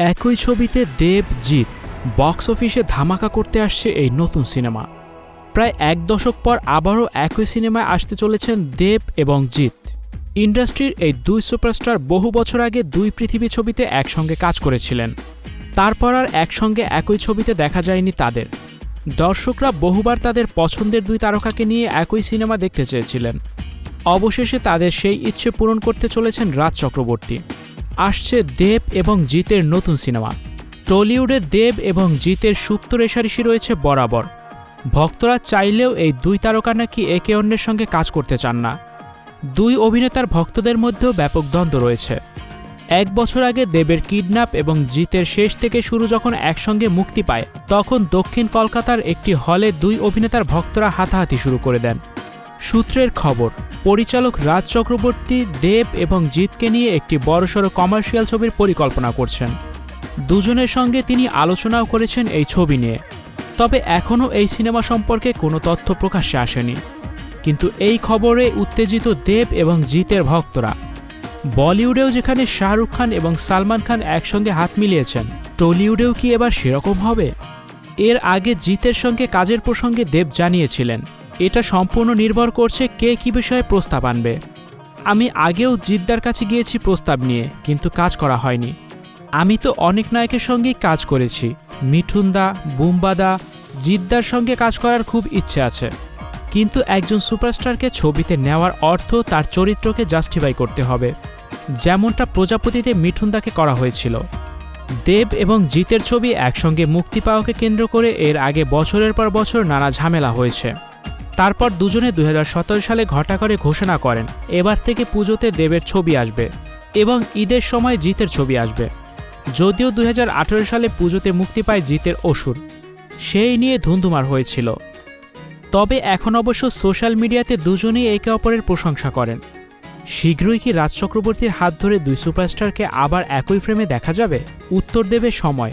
একই ছবিতে দেব জিৎ বক্স অফিসে ধামাকা করতে আসছে এই নতুন সিনেমা। প্রায় এক দশক পর আবারও একই সিনেমায় আসতে চলেছেন দেব এবং জিৎ। ইন্ডাস্ট্রির এই দুই সুপারস্টার বহু বছর আগে দুই পৃথিবী ছবিতে একসঙ্গে কাজ করেছিলেন। তারপর আর একসঙ্গে একই ছবিতে দেখা যায়নি তাদের। দর্শকরা বহুবার তাদের পছন্দের দুই তারকাকে নিয়ে একই সিনেমা দেখতে চেয়েছিলেন। অবশেষে তাদের সেই ইচ্ছে পূরণ করতে চলেছেন রাজ চক্রবর্তী। আসছে দেব এবং জিতের নতুন সিনেমা। টলিউডে দেব এবং জিতের সুপ্ত রেশারেশি রয়েছে বরাবর। ভক্তরা চাইলেও এই দুই তারকা নাকি একে অন্যের সঙ্গে কাজ করতে চান না। দুই অভিনেতার ভক্তদের মধ্যেও ব্যাপক দ্বন্দ্ব রয়েছে। এক বছর আগে দেবের কিডন্যাপ এবং জিতের শেষ থেকে শুরু যখন একসঙ্গে মুক্তি পায়, তখন দক্ষিণ কলকাতার একটি হলে দুই অভিনেতার ভক্তরা হাতাহাতি শুরু করে দেন। সূত্রের খবর পরিচালক রাজ চক্রবর্তী, দেব এবং জিতকে নিয়ে একটি বড়সড় কমার্শিয়াল ছবির পরিকল্পনা করছেন। দুজনের সঙ্গে তিনি আলোচনাও করেছেন এই ছবি নিয়ে। তবে এখনও এই সিনেমা সম্পর্কে কোনো তথ্য প্রকাশ্যে আসেনি। কিন্তু এই খবরে উত্তেজিত দেব এবং জিতের ভক্তরা। বলিউডেও যেখানে শাহরুখ খান এবং সালমান খান একসঙ্গে হাত মিলিয়েছেন, টলিউডেও কি এবার সেরকম হবে? এর আগে জিতের সঙ্গে কাজের প্রসঙ্গে দেব জানিয়েছিলেন। এটা সম্পূর্ণ নির্ভর করছে কে কী বিষয়ে প্রস্তাব আনবে। আমি আগেও জিদ্দার কাছে গিয়েছি প্রস্তাব নিয়ে, কিন্তু কাজ করা হয়নি। আমি তো অনেক নায়কের সঙ্গেই কাজ করেছি। মিঠুনদা, বুম্বাদা, জিদ্দার সঙ্গে কাজ করার খুব ইচ্ছে আছে। কিন্তু একজন সুপারস্টারকে ছবিতে নেওয়ার অর্থ তার চরিত্রকে জাস্টিফাই করতে হবে। যেমনটা প্রজাপতিতে মিঠুনদাকে করা হয়েছিল। দেব এবং জিতের ছবি একসঙ্গে মুক্তি পাওয়াকে কেন্দ্র করে এর আগে বছরের পর বছর নানা ঝামেলা হয়েছে। তারপর দুজনে দু হাজার সতেরো সালে ঘটা করে ঘোষণা করেন, এবার থেকে পুজোতে দেবের ছবি আসবে এবং ঈদের সময় জিতের ছবি আসবে। যদিও দুই হাজার আঠেরো সালে পুজোতে মুক্তি পায় জিতের অসুর, সেই নিয়ে ধুন্ধুমার হয়েছিল। তবে এখন অবশ্য সোশ্যাল মিডিয়াতে দুজনেই একে অপরের প্রশংসা করেন। শীঘ্রই কি রাজ চক্রবর্তীর হাত ধরে দুই সুপারস্টারকে আবার একই ফ্রেমে দেখা যাবে? উত্তর দেবে সময়।